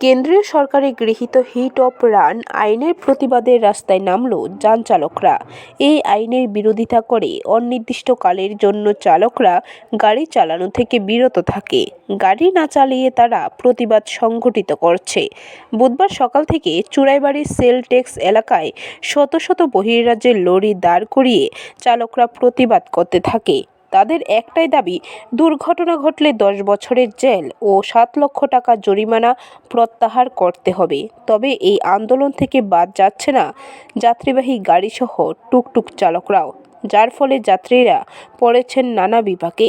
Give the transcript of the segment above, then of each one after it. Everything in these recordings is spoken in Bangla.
কেন্দ্রীয় সরকারের গৃহীত হিট অফ রান আইনের প্রতিবাদের রাস্তায় নামল যান চালকরা। এই আইনের বিরোধিতা করে অনির্দিষ্টকালের জন্য চালকরা গাড়ি চালানো থেকে বিরত থাকে। গাড়ি না চালিয়ে তারা প্রতিবাদ সংগঠিত করছে। বুধবার সকাল থেকে চুড়াইবাড়ির সেল ট্যাক্স এলাকায় শত শত বহির্রাজ্যের লরি দাঁড় করিয়ে চালকরা প্রতিবাদ করতে থাকে। তাদের একটাই দাবি, দুর্ঘটনা ঘটলে দশ বছরের জেল ও সাত লক্ষ টাকা জরিমানা প্রত্যাহার করতে হবে। তবে এই আন্দোলন থেকে বাদ যাচ্ছে না যাত্রীবাহী গাড়িসহ টুকটুক চালকরাও, যার ফলে যাত্রীরা পড়েছেন নানা বিপাকে।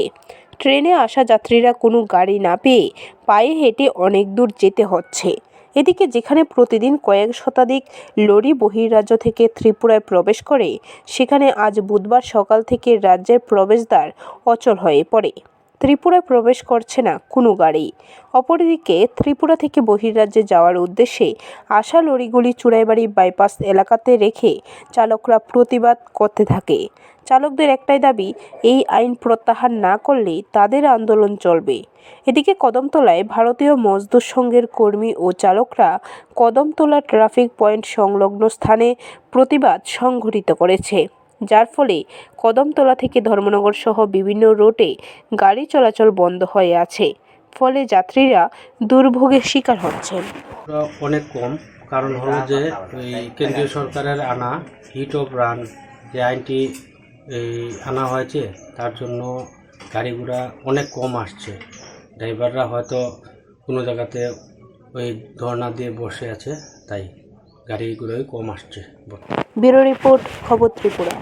ট্রেনে আসা যাত্রীরা কোনো গাড়ি না পেয়ে পায়ে হেঁটে অনেক দূর যেতে হচ্ছে। এদিকে যেখানে প্রতিদিন কয়েক শতাধিক লরি বহির্রাজ্য থেকে ত্রিপুরায় প্রবেশ করে, সেখানে আজ বুধবার সকাল থেকে রাজ্যের প্রবেশদ্বার অচল হয়ে পড়ে। ত্রিপুরায় প্রবেশ করছে না কোনো গাড়ি। অপরদিকে ত্রিপুরা থেকে বহির্রাজ্যে যাওয়ার উদ্দেশ্যে আসা লরিগুলি চুড়াইবাড়ি বাইপাস এলাকাতে রেখে চালকরা প্রতিবাদ করতে থাকে। চালকদের একটাই দাবি, এই আইন প্রত্যাহার না করলে তাদের আন্দোলন চলবে। এদিকে কদমতলায় ভারতীয় মজদুর সংঘের কর্মী ও চালকরা কদমতলা ট্রাফিক পয়েন্ট সংলগ্ন স্থানে প্রতিবাদ সংঘটিত করেছে। যার ফলে কদমতলা থেকে ধর্মনগর সহ বিভিন্ন রুটে গাড়ি চলাচল বন্ধ হয়ে আছে। ফলে যাত্রীরা দুর্ভোগের শিকার হচ্ছেন। অনেক কম। কারণ হলো যে কেন্দ্রীয় সরকারের আনা হিট অফ রান যে আইনটি, এই আনা হয়েছে, তার জন্য গাড়ি ঘোড়া অনেক কম আসছে। ড্রাইভাররা হয়তো কোনো জায়গাতে ওই ধর্না দিয়ে বসে আছে, তাই। গাড়ি ঘোড়াই কম আসছে। ব্যুরো রিপোর্ট খবর ত্রিপুরা।